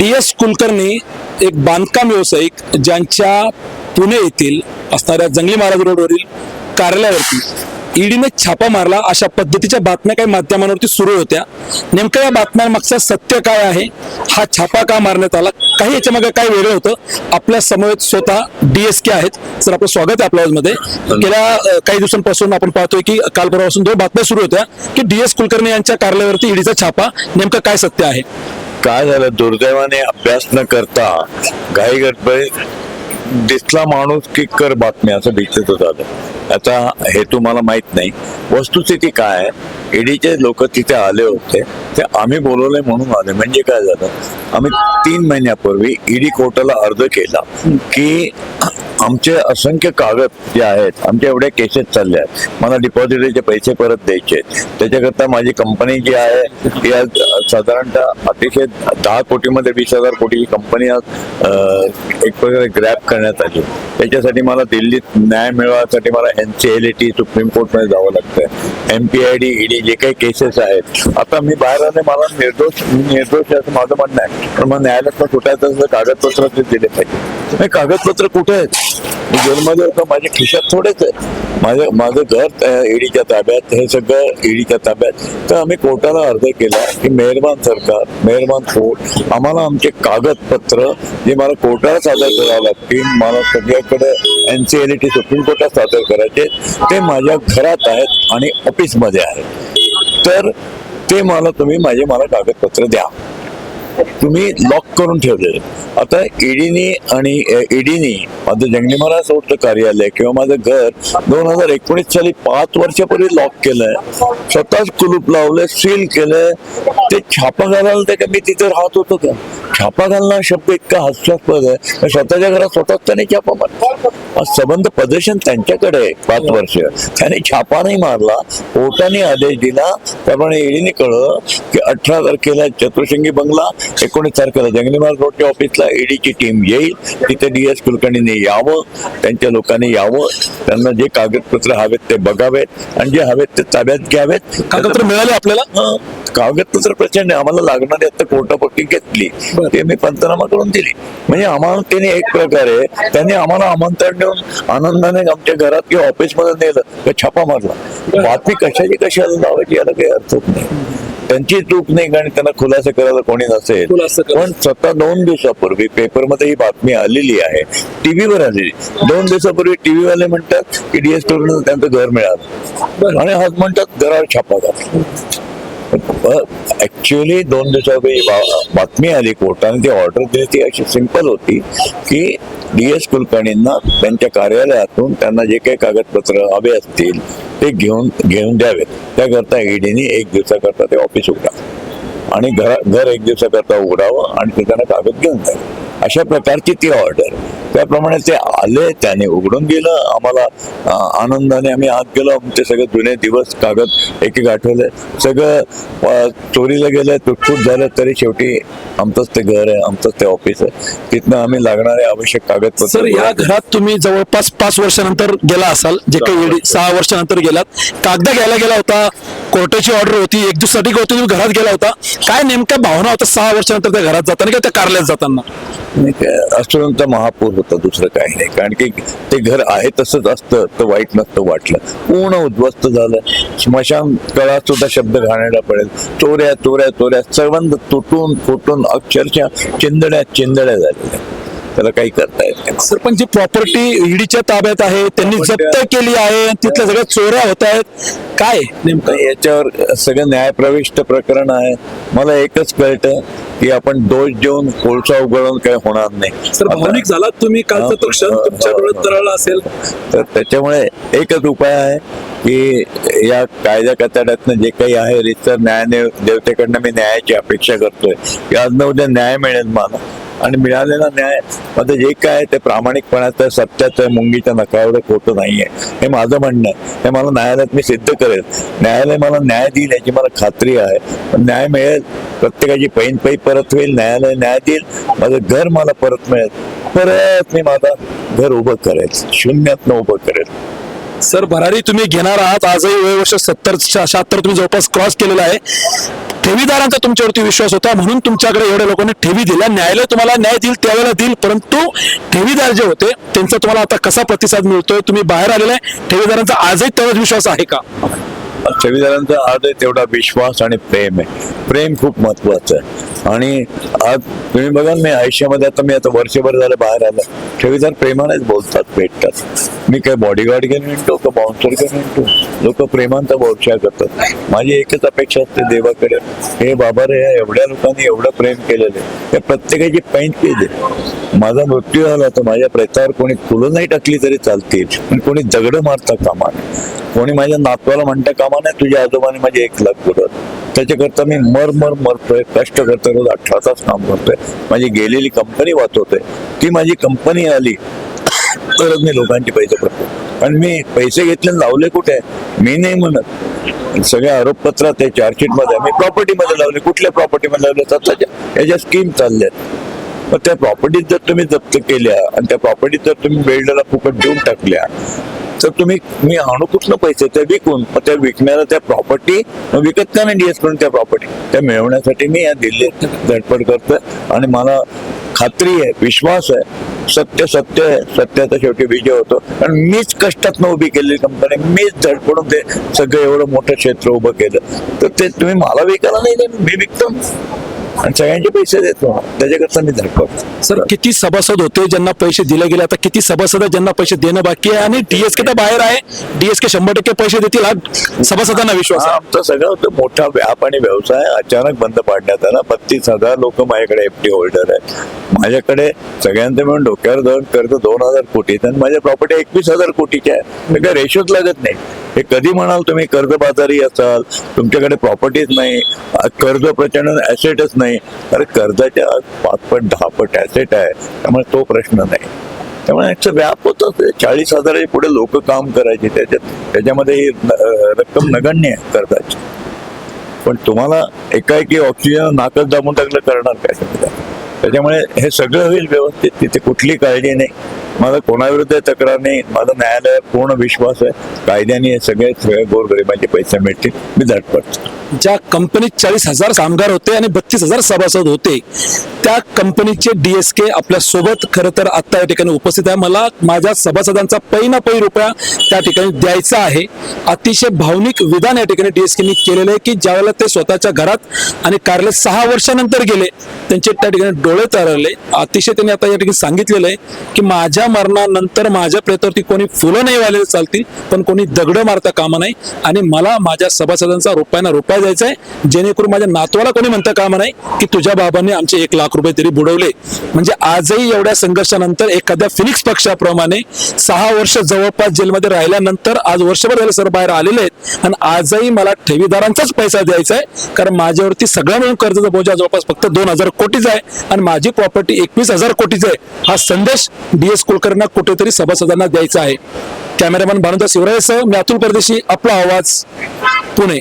D S Kulkarni एक बांधकाम व्यावसायिक ज्यांच्या पुणे येथील असणाऱ्या जंगली महाराज रोडवरील कार्यालयावरती ईडीने छापा मारला. अशा पद्धतीच्या बातम्या काही माध्यमांवरती सुरू होत्या. नेमकं या बातम्यांमागचं सत्य काय आहे? हा छापा का मारण्यात आला? काही याच्या मागे काय वेगळं होतं. आपल्या समवेत स्वतः डीएसके आहेत. सर आपलं स्वागत आहे आपल्या मध्ये गेल्या काही दिवसांपासून आपण पाहतोय की काल परवापासून दोन बातम्या सुरू होत्या की डी एस कुलकर्णी यांच्या कार्यालयावरती ईडीचा छापा नेमकं काय सत्य आहे? काय झालं? दुर्दैवाने अभ्यास न करता घाई दिसला माणूस की कर बातमी असं दिसत झालं याचा हेतू मला माहीत नाही. वस्तुस्थिती काय आहे? ईडीचे लोक तिथे आले होते. ते आम्ही बोलवले म्हणून आले. म्हणजे काय झालं? आम्ही तीन महिन्यापूर्वी ईडी कोर्टाला अर्ज केला की आमचे असंख्य कागद जे आहेत आमचे एवढे केसेस चालले आहेत. मला डिपॉझिटचे पैसे परत द्यायचे आहेत. त्याच्याकरता माझी कंपनी जी आहे ती आज साधारणतः अतिशय दहा कोटीमध्ये वीस हजार कोटीची कंपनी आज एक प्रकारे ग्रॅप करण्यात आली. त्याच्यासाठी मला दिल्लीत न्याय मिळवण्यासाठी मला N C L T supreme कोर्टमध्ये जावं लागतं M P I D ED जे काही केसेस आहेत. आता मी बाहेर आले मला निर्दोष निर्दोष आहे असं माझं म्हणणं आहे. पण मग न्यायालयात सुटायचं कागदपत्र ते दिले पाहिजे. हे कागदपत्र कुठे आहेत? मी जेलमध्ये होतो माझ्या खिशात थोडेच आहे माझ्या माझं घर ईडीच्या ताब्यात हे सगळं ईडीच्या ताब्यात. तर आम्ही कोर्टाला अर्ज केला की मेहरबान सरकार मेहरबान कोर्ट आम्हाला आमचे कागदपत्र जे मला कोर्टाला सादर करावं लागतील मला सगळ्याकडे N C L T supreme कोर्टात सादर करायचे ते माझ्या घरात आहेत आणि ऑफिसमध्ये आहेत. तर ते मला तुम्ही माझे मला कागदपत्र द्या. तुम्ही लॉक करून ठेवले आता ईडीने आणि ईडीने माझं जंगली महाराज रोडचं कार्यालय किंवा माझं घर दोन हजार एकोणीस साली पाच वर्षापूर्वी लॉक केलंय. स्वतःच कुलूप लावलंय सील केलंय. ते छापा घालायला ते का मी तिथे राहत होतो का? छापा घालणं शब्द इतका हास्यास्पद आहे. स्वतःच्या घरात स्वतःच त्याने छापा मारला. संबंध प्रदर्शन त्यांच्याकडे आहे पाच वर्ष. त्याने छापा नाही मारला कोर्टाने आदेश दिला. त्याप्रमाणे ईडीने कळलं की अठरा तारखेला चतुर्शृंगी बंगला एकोणीस तारखेला जंगली मार्ग रोडच्या ऑफिसला ईडीची टीम येईल. तिथे डी एस कुलकर्णीने यावं त्यांच्या लोकांनी यावं. त्यांना जे कागदपत्र हवेत ते बघावेत आणि जे हवेत ते ताब्यात घ्यावेत. कागदपत्र मिळाले आपल्याला? कागदपत्र प्रचंड आहे. आम्हाला लागणारी आता कोर्टापट्टी घेतली. ते मी पंचनामा करून दिली. म्हणजे आम्हाला त्याने एक प्रकारे त्यांनी आम्हाला आमंत्रण देऊन आनंदाने आमच्या घरात किंवा ऑफिसमध्ये नेलं छापा मारला. बातमी कशाची कशाला लावायची याला काही अर्थच नाही. त्यांची चूक नाही कारण त्यांना खुलासा करायला कोणी नसेल. पण स्वतः दोन दिवसापूर्वी पेपरमध्ये ही बातमी आलेली आहे. टीव्हीवर आलेली. दोन दिवसापूर्वी टीव्ही वाले म्हणतात की डीएस त्यांचं घर मिळालं. आणि आज म्हणतात घरावर छापा घातला ऍक्च्युअली दोन दिवसापूर्वी बातमी आली. कोर्टाने ती ऑर्डर दिली. ती अशी सिंपल होती की डी एस कुलकर्णींना त्यांच्या कार्यालयातून त्यांना जे काही कागदपत्र हवे असतील ते घेऊन घेऊन द्यावेत. त्याकरता ईडीने एक दिवसाकरता ते ऑफिस उघडा आणि घर घर एक दिवसाकरता उघडावं आणि ते त्यांना कागद घेऊन द्यावे अशा प्रकारची ती ऑर्डर. त्याप्रमाणे ते आले त्याने उघडून गेलं आम्हाला आनंदाने आम्ही आत गेलो आमचे सगळे जुने दिवस कागद एक एक आठवले. सगळं चोरीला गेलं तुटफूट झालं तरी शेवटी आमचंच ते घर आहे आमचंच ते ऑफिस आहे. तिथनं आम्ही लागणारे आवश्यक सर कागदपत्र या घरात तुम्ही जवळपास पाच वर्षानंतर गेला असाल जे काही सहा वर्षानंतर गेलात. कागद घ्यायला गेला होता कोर्टाची ऑर्डर होती एक दिवसासाठी होती तुम्ही घरात गेला होता. काय नेमक्या भावना होत्या सहा वर्षानंतर त्या घरात जाताना किंवा त्या कार्यालयात जाताना? असूनंतर महापूर. होता दुसरं काही नाही. कारण की ते घर आहे तसंच असतं तर वाईट नसतं वाटलं. पूर्ण उद्ध्वस्त झालं. स्मशान कळा सुद्धा शब्द घालायला पडेल. चोऱ्या चोऱ्या चोऱ्या सर्वांत तुटून फुटून अक्षरशः चिंदड्या चिंदड्या झालेल्या त्याला काही करता येत सर पण जी प्रॉपर्टी ईडीच्या ताब्यात आहे त्यांनी जप्त केली आहे तिथल्या सगळ्या चोऱ्या होत आहेत. काय नेमकं? याच्यावर सगळं न्यायप्रविष्ट प्रकरण आहे. मला एकच कळतं की आपण दोष देऊन कोळसा उघडून काही होणार नाही. सर भावनिक झाला तुम्ही? कालचं तो क्षण तुमच्या डोळ्यात तरळला असेल. तर त्याच्यामुळे एकच उपाय आहे की या कायद्या कचाड्यातनं जे काही आहे रितसर न्याय देवतेकडनं मी न्यायाची अपेक्षा करतोय. की आज न उद्या न्याय मिळेल मला. आणि मिळालेला न्याय आता जे काय ते प्रामाणिकपणाचं सत्याचं मुंगीच्या नकावर खोटं नाहीये. हे माझं म्हणणं आहे. हे मला न्यायालयात मी सिद्ध करेल. न्यायालय मला न्याय देईल याची मला खात्री आहे. पण न्याय मिळेल प्रत्येकाची पैन पै परत होईल न्यायालय न्याय देईल माझं घर मला परत मिळेल. परत मी माझा घर उभं करेल. शून्यातनं उभं करेल. सर भरारी तुम्ही घेणार आहात. आजही वय वर्ष सत्तर शहात्तर तुम्ही जवळपास क्रॉस केलेला आहे. ठेवीदारांचा तुमच्यावरती विश्वास होता म्हणून तुमच्याकडे एवढ्या लोकांनी ठेवी दिल्या. न्यायालय तुम्हाला न्याय देईल त्यावेळेला देईल परंतु ठेवीदार जे होते त्यांचा तुम्हाला आता कसा प्रतिसाद मिळतोय तुम्ही बाहेर आलेला आहे. ठेवीदारांचा आजही तेवढाच विश्वास आहे का? संविधानाचा अर्थ आहे तेवढा विश्वास आणि प्रेम आहे. प्रेम खूप महत्वाचं आहे. आणि आज तुम्ही बघा मी आयुष्यामध्ये आता मी आता वर्षभर झालं बाहेर आलं. ठेवीदार प्रेमानेच बोलतात भेटतात. मी काय बॉडीगार्ड घेऊन म्हणतो का बाउन्सर घेऊन म्हणतो लोक प्रेमांचा भरोसा करतात. माझी एकच अपेक्षा असते देवाकडे. हे बाबा रे एवढ्या लोकांनी एवढं प्रेम केलेलं आहे. त्या प्रत्येकाची पैंट केली माझा मृत्यू झाला तर माझ्या प्रेतावर कोणी फुलं नाही टाकली तरी चालतील. पण कोणी दगड मारता कामा नये कोणी माझ्या नातवाला म्हणता कामा नाही तुझ्या आजोबाने माझे एक लाख बोलत त्याच्याकरता मी मर मर मरतोय कष्ट करतोय रोज अठरा तास काम करतोय. माझी गेलेली कंपनी वाचवतोय. ती माझी कंपनी आली तरच मी लोकांचे पैसे पडतो पण मी पैसे घेतले आणि लावले कुठे? मी नाही म्हणत. सगळ्या आरोपपत्रात आहे चार्जशीटमध्ये मी प्रॉपर्टी मध्ये लावले. कुठल्या प्रॉपर्टी मध्ये लावले? स्वतःच्या. याच्या स्कीम चालल्या त्या प्रॉपर्टीज जर तुम्ही जप्त केल्या आणि त्या प्रॉपर्टीज जर तुम्ही बिल्डरला फुकट देऊन टाकल्या तर तुम्ही मी आणू कुठलं पैसे? त्या विकून त्या विकणाऱ्या त्या प्रॉपर्टी विकत का नाही डीएस करून त्या प्रॉपर्टी त्या मिळवण्यासाठी मी या दिल्लीत धडपड करतोय आणि मला खात्री आहे विश्वास आहे सत्य सत्य आहे सत्याचा शेवटी विजय होतो. कारण मीच कष्टात उभी केलेली कंपनी मीच धडपडून ते सगळं एवढं मोठं क्षेत्र उभं केलं. तर ते तुम्ही मला विकायला नाही मी विकतो. आणि सगळ्यांचे पैसे देतो त्याच्याकरता मी धडपडतो सर किती सभासद होते ज्यांना पैसे दिले गेले? आता किती सभासद आहेत ज्यांना पैसे देणं बाकी आहे आणि डीएसके तर बाहेर आहे. डीएसके शंभर टक्के पैसे देतील हा सभासदांना विश्वास हा आहे आमचा सगळा होतं. मोठा व्याप आणि व्यवसाय अचानक बंद पाडण्यात आला. बत्तीस हजार लोक माझ्याकडे एफडी होल्डर आहेत. माझ्याकडे सगळ्यांचं मिळून डोक्यावर धरून कर्ज दोन हजार कोटी आणि माझ्या प्रॉपर्टी एकवीस हजार कोटीच्या आहे रेशोच लागत नाही हे कधी म्हणाल तुम्ही? कर्जबाजारी असाल तुमच्याकडे प्रॉपर्टीज नाही कर्ज प्रचंड ॲसेटच नाही. अरे कर्जाच्या पाच पट दहा पट ऍसेट आहे. त्यामुळे तो प्रश्न नाही. त्यामुळे याचं व्याप होतच चाळीस हजाराच्या पुढे लोक काम करायचे. त्याच्यात त्याच्यामध्ये ही रक्कम नगण्य आहे कर्जाची. पण तुम्हाला एकाएकी ऑक्सिजन नाकच दाबून टाकलं करणार काय? समजा त्याच्यामुळे हे सगळं होईल व्यवस्थित. तिथे कुठली काळजी नाही. माझा कोणाविरुद्ध तक्रार नाही माझा न्यायालय पूर्ण विश्वास आहे. कायद्याने हे सगळे सगळे गोरगरिबांचे पैसे मिळतील मी धडपडतो ज्या कंपनीत चाळीस हजार कामगार होते आणि बत्तीस हजार सभासद होते त्या कंपनीचे डीएसके आपल्यासोबत खरं तर आता या ठिकाणी उपस्थित आहे. मला माझ्या सभासदांचा पै ना पै रुपया त्या ठिकाणी द्यायचा आहे. अतिशय भावनिक विधान या ठिकाणी डीएसकेनी केलेलं आहे की ज्यावेळेला ते स्वतःच्या घरात आणि कार्यालय सहा वर्षानंतर गेले त्यांचे त्या ठिकाणी डोळे तरले अतिशय त्यांनी आता या ठिकाणी सांगितलेलं आहे की माझ्या मरणानंतर माझ्या प्रेतावरती कोणी फुलं नाही वाले चालतील पण कोणी दगड मारता कामा नाही. आणि मला माझ्या सभासदांचा रुपयाना रुपया द्यायचा आहे जेणेकरून माझ्या नातवाला कोणी म्हणता कामा नाही की तुझ्या बाबांनी आमचे एक लाख रुपये तरी बुडवले. म्हणजे आजही एवढ्या संघर्षानंतर एखाद्या फिनिक्स पक्षाप्रमाणे सहा वर्ष जवळपास जेलमध्ये राहिल्यानंतर आज वर्षभर झाले सर बाहेर आलेले आहेत. आणि आजही मला ठेवीदारांचाच पैसा द्यायचा आहे कारण माझ्यावरती सगळं मिळून कर्जाचा बोजा जवळपास फक्त दोन हजार कोटीचा आहे. आणि माझी प्रॉपर्टी एकवीस हजार कोटीच आहे. हा संदेश डीएस कुलकर्णींना कुठेतरी सभासदांना द्यायचं आहे. कॅमेरामॅन भानुदास शिवरायसह मी अतुल परदेशी आपला आवाज पुणे.